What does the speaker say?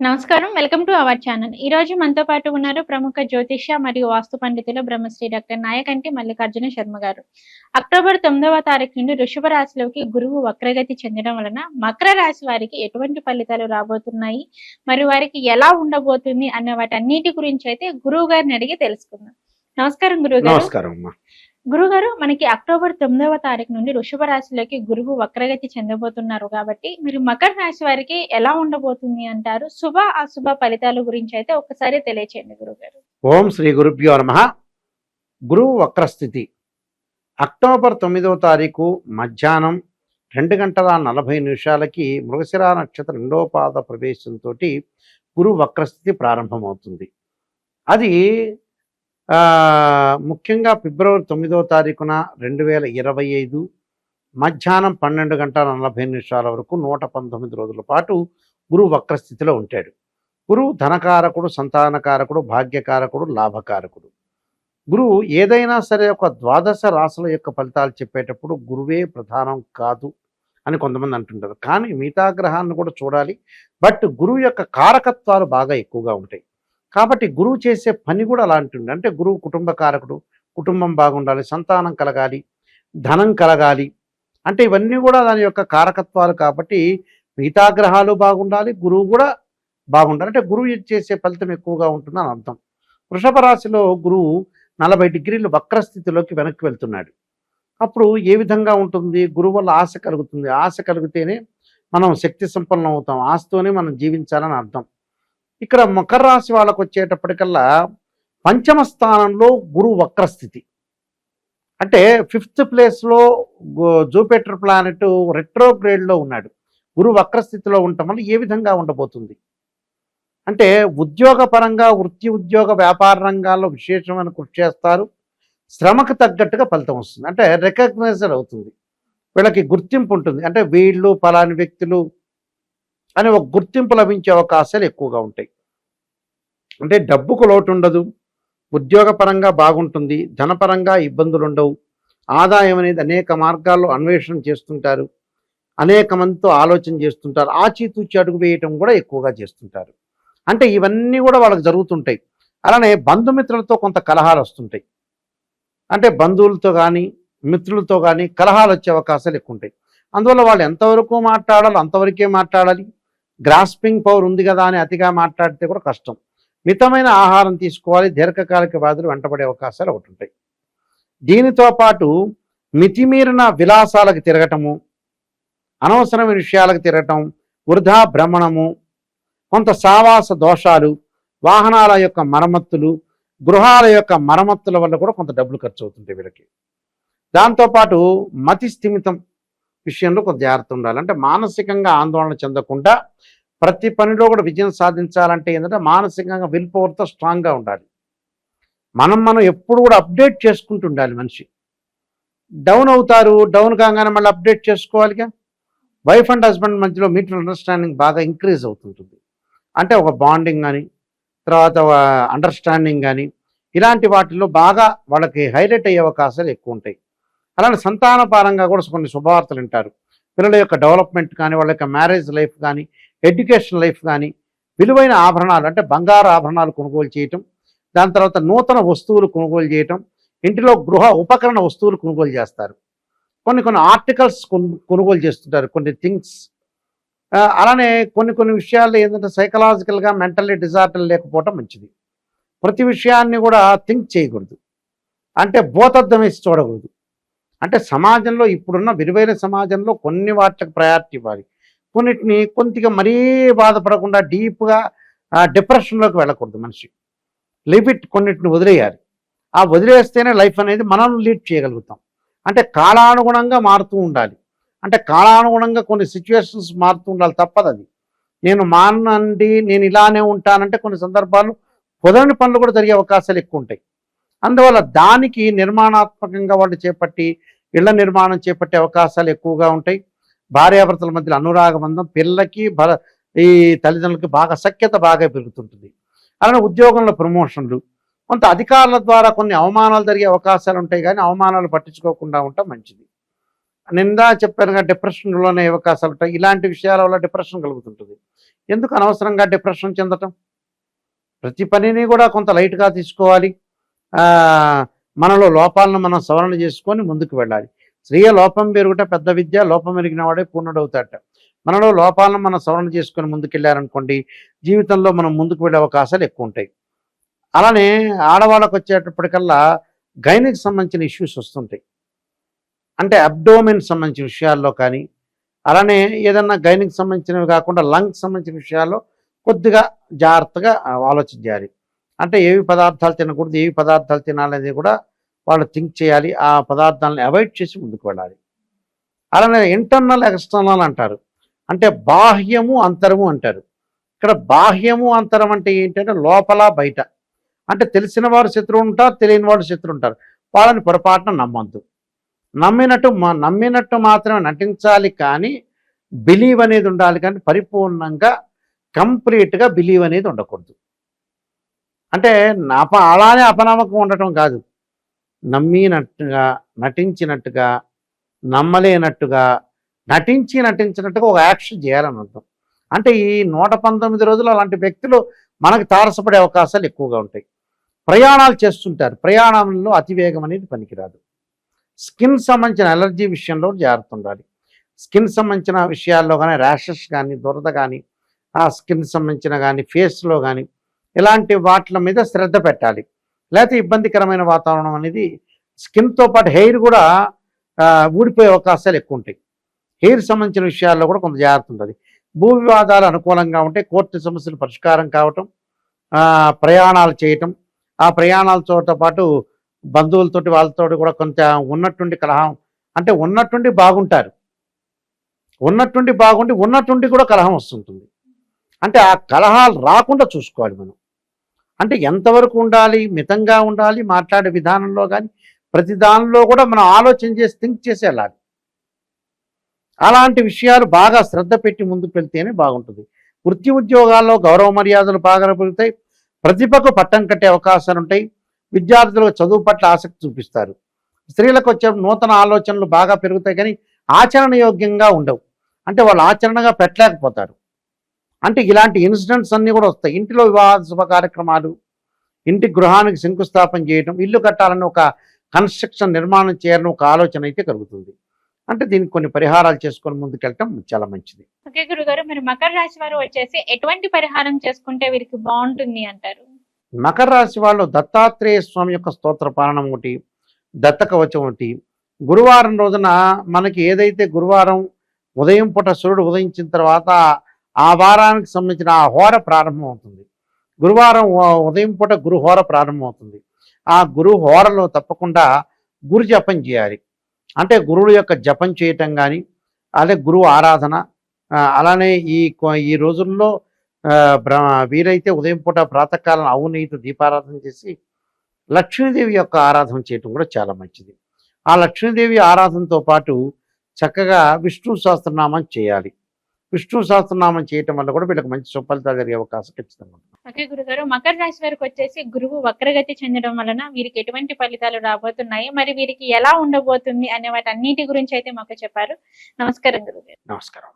నమస్కారం. Welcome to our channel. ఈ రోజు మనతో పాటు ఉన్నారు ప్రముఖ జ్యోతిష్య మరియు వాస్తు పండితులు బ్రహ్మశ్రీ డాక్టర్ నాయకంటి మల్లికార్జున శర్మ గారు. అక్టోబర్ తొమ్మిదవ తారీఖు నుండి వృషభ రాశిలోకి గురువు వక్రగతి చెందడం వలన మకర రాశి వారికి ఎటువంటి ఫలితాలు రాబోతున్నాయి? మరి వారికి ఎలా ఉండబోతుంది? అన్న వాటన్నిటి గురించి అయితే గురువు గారిని అడిగి తెలుసుకుందాం. నమస్కారం గురువు గారు. గురుగారు మనకి అక్టోబర్ తొమ్మిదవ తారీఖు నుండి వృషభ రాశిలోకి గురువు వక్రగతి చెందబోతున్నారు కాబట్టి మీరు మకర రాశి వారికి ఎలా ఉండబోతుంది అంటారు? శుభ అశుభ ఫలితాల గురించి అయితే ఒక్కసారి తెలియచేయండి గురుగారు. ఓం శ్రీ గురుభ్యో నమ. గురువు వక్రస్థితి. అక్టోబర్ తొమ్మిదవ తారీఖు మధ్యాహ్నం రెండు గంటల నలభై నిమిషాలకి మృగశిర నక్షత్ర రెండవ పాద ప్రవేశంతో గురు వక్రస్థితి ప్రారంభమవుతుంది. అది ముఖ్యంగా ఫిబ్రవరి తొమ్మిదవ తారీఖున రెండు వేల ఇరవై ఐదు మధ్యాహ్నం పన్నెండు గంటల నలభై నిమిషాల వరకు నూట పంతొమ్మిది రోజుల పాటు గురువు వక్రస్థితిలో ఉంటాడు. గురువు ధనకారకుడు సంతానకారకుడు భాగ్యకారకుడు లాభకారకుడు. గురువు ఏదైనా సరే ఒక ద్వాదశ రాశుల యొక్క ఫలితాలు చెప్పేటప్పుడు గురువే ప్రధానం కాదు అని కొంతమంది అంటుంటారు. కానీ మిగతా గ్రహాలను కూడా చూడాలి. బట్ గురువు యొక్క కారకత్వాలు బాగా ఎక్కువగా ఉంటాయి. కాబట్టి గురువు చేసే పని కూడా అలాంటి ఉంది అంటే గురువు కుటుంబ కారకుడు కుటుంబం బాగుండాలి సంతానం కలగాలి ధనం కలగాలి. అంటే ఇవన్నీ కూడా దాని యొక్క కారకత్వాలు కాబట్టి మిగతా గ్రహాలు బాగుండాలి గురువు కూడా బాగుండాలి. అంటే గురువు చేసే ఫలితం ఎక్కువగా ఉంటుందని అర్థం. వృషభ రాశిలో గురువు నలభై డిగ్రీలు వక్రస్థితిలోకి వెనక్కి వెళ్తున్నాడు. అప్పుడు ఏ విధంగా ఉంటుంది? గురువు వల్ల ఆశ కలుగుతుంది. ఆశ కలిగితేనే మనం శక్తి సంపన్నం అవుతాం. ఆశతోనే మనం జీవించాలని అర్థం. ఇక్కడ మకర రాశి వాళ్ళకు వచ్చేటప్పటికల్లా పంచమ స్థానంలో గురువు వక్రస్థితి. అంటే ఫిఫ్త్ ప్లేస్లో జూపిటర్ ప్లానెట్ రెట్రోగ్రేడ్లో ఉన్నాడు. గురువు వక్రస్థితిలో ఉండటం వల్ల ఏ విధంగా ఉండబోతుంది? అంటే ఉద్యోగపరంగా వృత్తి ఉద్యోగ వ్యాపార రంగాల్లో విశేషమైన కృషి చేస్తారు. శ్రమకు తగ్గట్టుగా ఫలితం వస్తుంది. అంటే రికగ్నైజర్ అవుతుంది. వీళ్ళకి గుర్తింపు ఉంటుంది. అంటే వీళ్ళు పలాని వ్యక్తులు అని ఒక గుర్తింపు లభించే అవకాశాలు ఎక్కువగా ఉంటాయి. అంటే డబ్బుకు లోటు ఉండదు ఉద్యోగపరంగా బాగుంటుంది ధనపరంగా ఇబ్బందులు ఉండవు ఆదాయం అనేది అనేక మార్గాల్లో అన్వేషణ చేస్తుంటారు అనేక మందితో ఆలోచన చేస్తుంటారు ఆచితూచి అడుగు వేయటం కూడా ఎక్కువగా చేస్తుంటారు. అంటే ఇవన్నీ కూడా వాళ్ళకి జరుగుతుంటాయి. అలానే బంధుమిత్రులతో కొంత కలహాలు వస్తుంటాయి. అంటే బంధువులతో కానీ మిత్రులతో కానీ కలహాలు వచ్చే అవకాశాలు ఎక్కువ ఉంటాయి అందువల్ల వాళ్ళు ఎంతవరకు మాట్లాడాలి అంతవరకే మాట్లాడాలి. గ్రాస్పింగ్ పవర్ ఉంది కదా అని అతిగా మాట్లాడితే కూడా కష్టం. మితమైన ఆహారం తీసుకోవాలి దీర్ఘకాలిక వ్యాధులు వెంటబడే అవకాశాలు ఒకటి ఉంటాయి. దీనితో పాటు మితిమీరిన విలాసాలకు తిరగటము అనవసరమైన విషయాలకు తిరగటం వృధా భ్రమణము కొంత సావాస దోషాలు వాహనాల యొక్క మరమ్మతులు గృహాల యొక్క మరమ్మతుల వల్ల కూడా కొంత డబ్బులు ఖర్చు అవుతుంటాయి వీళ్ళకి. దాంతోపాటు మతి స్థిమితం విషయంలో కొంత జాగ్రత్త ఉండాలి. అంటే మానసికంగా ఆందోళన చెందకుండా ప్రతి పనిలో కూడా విజయం సాధించాలంటే ఏంటంటే మానసికంగా విల్ పవర్తో స్ట్రాంగ్గా ఉండాలి. మనం మనం ఎప్పుడు కూడా అప్డేట్ చేసుకుంటూ ఉండాలి మనిషి. డౌన్ అవుతారు డౌన్ కాగానే మళ్ళీ అప్డేట్ చేసుకోవాలిగా. వైఫ్ అండ్ హస్బెండ్ మధ్యలో మీటర్ అండర్స్టాండింగ్ బాగా ఇంక్రీజ్ అవుతుంటుంది. అంటే ఒక బాండింగ్ కానీ తర్వాత అండర్స్టాండింగ్ కానీ ఇలాంటి వాటిల్లో బాగా వాళ్ళకి హైలైట్ అయ్యే అవకాశాలు ఎక్కువ ఉంటాయి. అలానే సంతానపరంగా కూడా కొన్ని శుభవార్తలు వింటారు. పిల్లల యొక్క డెవలప్మెంట్ కానీ వాళ్ళ యొక్క మ్యారేజ్ లైఫ్ కానీ ఎడ్యుకేషన్ లైఫ్ కానీ విలువైన ఆభరణాలు అంటే బంగారు ఆభరణాలు కొనుగోలు చేయటం దాని తర్వాత నూతన వస్తువులు కొనుగోలు చేయటం ఇంటిలో గృహ ఉపకరణ వస్తువులు కొనుగోలు చేస్తారు. కొన్ని కొన్ని ఆర్టికల్స్ కొనుగోలు చేస్తుంటారు కొన్ని థింగ్స్. అలానే కొన్ని కొన్ని విషయాల్లో ఏంటంటే సైకలాజికల్గా మెంటల్లీ డిజార్డర్ లేకపోవటం మంచిది. ప్రతి విషయాన్ని కూడా థింక్ చేయకూడదు. అంటే బోతద్దం వేసి చూడకూడదు. అంటే సమాజంలో ఇప్పుడున్న విలువైన సమాజంలో కొన్ని వాటికి ప్రయారిటీ ఇవ్వాలి. కొన్నిటిని కొద్దిగా మరీ బాధపడకుండా డీప్గా డిప్రెషన్లోకి వెళ్ళకూడదు మనిషి. లిమిట్ కొన్నిటిని వదిలేయాలి. ఆ వదిలేస్తేనే లైఫ్ అనేది మనం లీడ్ చేయగలుగుతాం. అంటే కాలానుగుణంగా మారుతూ ఉండాలి. అంటే కాలానుగుణంగా కొన్ని సిచ్యువేషన్స్ మారుతూ ఉండాలి తప్పదు అది నేను మానండి నేను ఇలానే ఉంటానంటే కొన్ని సందర్భాలు కుదరని పనులు కూడా జరిగే అవకాశాలు ఎక్కువ ఉంటాయి. అందువల్ల దానికి నిర్మాణాత్మకంగా వాళ్ళు చేపట్టి ఇళ్ళ నిర్మాణం చేపట్టే అవకాశాలు ఎక్కువగా ఉంటాయి. భార్యాభర్తల మధ్యలో అనురాగ పిల్లకి పిల్లలకి ఈ తల్లిదండ్రులకి బాగా సఖ్యత బాగా పెరుగుతుంటుంది. అలానే ఉద్యోగంలో ప్రమోషన్లు. కొంత అధికారుల ద్వారా కొన్ని అవమానాలు జరిగే అవకాశాలు ఉంటాయి కానీ అవమానాలు పట్టించుకోకుండా ఉండటం మంచిది. నిందా చెప్పానుగా డిప్రెషన్లోనే అవకాశాలు ఉంటాయి. ఇలాంటి విషయాల వల్ల డిప్రెషన్ కలుగుతుంటుంది. ఎందుకు అనవసరంగా డిప్రెషన్ చెందటం? ప్రతి పనిని కూడా కొంత లైట్గా తీసుకోవాలి. మనలో లోపాలను మనం సవరణ చేసుకొని ముందుకు వెళ్ళాలి. స్త్రీయ లోపం పెరుగుట పెద్ద విద్య లోపం పెరిగిన వాడే పూర్ణుడవుతాడట. మనలో లోపాలను మనం సవరణ చేసుకొని ముందుకెళ్ళారనుకోండి జీవితంలో మనం ముందుకు వెళ్ళే అవకాశాలు ఎక్కువ ఉంటాయి. అలానే ఆడవాళ్ళకు వచ్చేటప్పటికల్లా గైనకి సంబంధించిన ఇష్యూస్ వస్తుంటాయి. అంటే అబ్డోమెన్ సంబంధించిన విషయాల్లో కానీ అలానే ఏదన్నా గైనిక్ సంబంధించినవి కాకుండా లంగ్స్ సంబంధించిన విషయాల్లో కొద్దిగా జాగ్రత్తగా ఆలోచించాలి. అంటే ఏవి పదార్థాలు తినకూడదు ఏవి పదార్థాలు తినాలనేది కూడా వాళ్ళు థింక్ చేయాలి. ఆ పదార్థాలను అవాయిడ్ చేసి ముందుకు వెళ్ళాలి. అలానే ఇంటర్నల్ ఎక్స్టర్నల్ అంటారు. అంటే బాహ్యము అంతరము అంటారు. ఇక్కడ బాహ్యము అంతరం అంటే ఏంటంటే లోపల బయట. అంటే తెలిసిన వారు శత్రువు ఉంటారు తెలియని వాడు శత్రువు ఉంటారు వాళ్ళని పొరపాటున నమ్మద్దు. నమ్మినట్టు నమ్మినట్టు మాత్రమే నటించాలి కానీ బిలీవ్ అనేది ఉండాలి కానీ పరిపూర్ణంగా కంప్లీట్గా బిలీవ్ అనేది ఉండకూడదు. అంటే నప అలానే అపనమ్మకం ఉండటం కాదు. నమ్మినట్టుగా నటించినట్టుగా నమ్మలేనట్టుగా నటించి నటించినట్టుగా ఒక యాక్షన్ చేయాలని అర్థం. అంటే ఈ నూట పంతొమ్మిది రోజులు అలాంటి వ్యక్తులు మనకు తారసపడే అవకాశాలు ఎక్కువగా ఉంటాయి. ప్రయాణాలు చేస్తుంటారు. ప్రయాణంలో అతివేగం అనేది పనికిరాదు. స్కిన్ సంబంధించిన అలర్జీ విషయంలో జాగ్రత్త ఉండాలి స్కిన్ సంబంధించిన విషయాల్లో కానీ ర్యాషెస్ కానీ దురద కానీ ఆ స్కిన్ సంబంధించిన కానీ ఫేస్లో కానీ ఇలాంటి వాటి మీద శ్రద్ధ పెట్టాలి. లేకపోతే ఇబ్బందికరమైన వాతావరణం అనేది స్కిన్తో పాటు హెయిర్ కూడా ఊడిపోయే అవకాశాలు ఎక్కువ ఉంటాయి. హెయిర్ సంబంధించిన విషయాల్లో కూడా కొంత జాగ్రత్త ఉంటుంది భూ వివాదాలు అనుకూలంగా ఉంటే కోర్టు సమస్యలు పరిష్కారం కావటం ప్రయాణాలు చేయటం ఆ ప్రయాణాల ప్రయాణాలతో పాటు బంధువులతోటి వాళ్ళతోటి కూడా కొంత ఉన్నట్టుండి కలహం అంటే ఉన్నట్టుండి బాగుంటారు. ఉన్నట్టుండి బాగుండి ఉన్నట్టుండి కూడా కలహం వస్తుంటుంది. అంటే ఆ కలహాలు రాకుండా చూసుకోవాలి మనం. అంటే ఎంతవరకు ఉండాలి మితంగా ఉండాలి మాట్లాడే విధానంలో కానీ ప్రతి దానిలో కూడా మనం ఆలోచన చేసి థింక్ చేసి అలాంటి విషయాలు బాగా శ్రద్ధ పెట్టి ముందుకు వెళ్తేనే బాగుంటుంది. వృత్తి ఉద్యోగాల్లో గౌరవ మర్యాదలు బాగా పెరుగుతాయి. ప్రతిభకు పట్టం కట్టే అవకాశాలు ఉంటాయి. విద్యార్థులకు చదువు పట్ల ఆసక్తి చూపిస్తారు. స్త్రీలకు వచ్చే నూతన ఆలోచనలు బాగా పెరుగుతాయి కానీ ఆచరణ యోగ్యంగా ఉండవు. అంటే వాళ్ళు ఆచరణగా పెట్టలేకపోతారు. అంటే ఇలాంటి ఇన్సిడెంట్స్ అన్నీ కూడా వస్తాయి. ఇంటిలో వివాహ శుభ కార్యక్రమాలు ఇంటి గృహానికి శంకుస్థాపన చేయడం ఇల్లు కట్టాలని ఒక కన్స్ట్రక్షన్ నిర్మాణం చేయాలని ఒక ఆలోచన అయితే కలుగుతుంది. అంటే దీనికి కొన్ని పరిహారాలు చేసుకొని ముందుకెళ్ళటం చాలా మంచిది. ఓకే గురుగారు మరి మకర రాశి వారు వచ్చేసి ఎటువంటి పరిహారం చేసుకుంటే వీరికి బాగుంటుంది అంటారు? మకర రాశి వాళ్ళు దత్తాత్రేయ స్వామి యొక్క స్తోత్ర పాలనం ఒకటి దత్త కవచం ఒకటి. గురువారం రోజున మనకి ఏదైతే గురువారం ఉదయం పూట సూర్యుడు ఉదయించిన తర్వాత ఆ వారానికి సంబంధించిన ఆ హోర ప్రారంభం అవుతుంది గురువారం ఉదయం పూట గురుహోర ప్రారంభమవుతుంది. ప్రారంభం అవుతుంది ఆ గురు హోరలో తప్పకుండా గురు జపం చేయాలి. అంటే గురువు యొక్క జపం చేయటం కానీ అదే గురువు ఆరాధన అలానే ఈ ఈ రోజుల్లో వీరైతే ఉదయం పూట ప్రాతకాలం ఆవు దీపారాధన చేసి లక్ష్మీదేవి యొక్క ఆరాధన చేయటం కూడా చాలా మంచిది. ఆ లక్ష్మీదేవి ఆరాధనతో పాటు చక్కగా విష్ణు సహస్రనామం చేయాలి. విష్ణు సహస్రనామం చేయటం వల్ల కూడా వీళ్ళకి మంచి సుఫలితాలు జరిగే అవకాశం ఖచ్చితంగా ఓకే గురుగారు మకర రాశి వారికి వచ్చేసి గురువు వక్రగతి చెందడం వలన వీరికి ఎటువంటి ఫలితాలు రాబోతున్నాయి? మరి వీరికి ఎలా ఉండబోతుంది అనే వాటి అన్నిటి గురించి అయితే మాకు చెప్పారు. నమస్కారం గురుగారు. నమస్కారం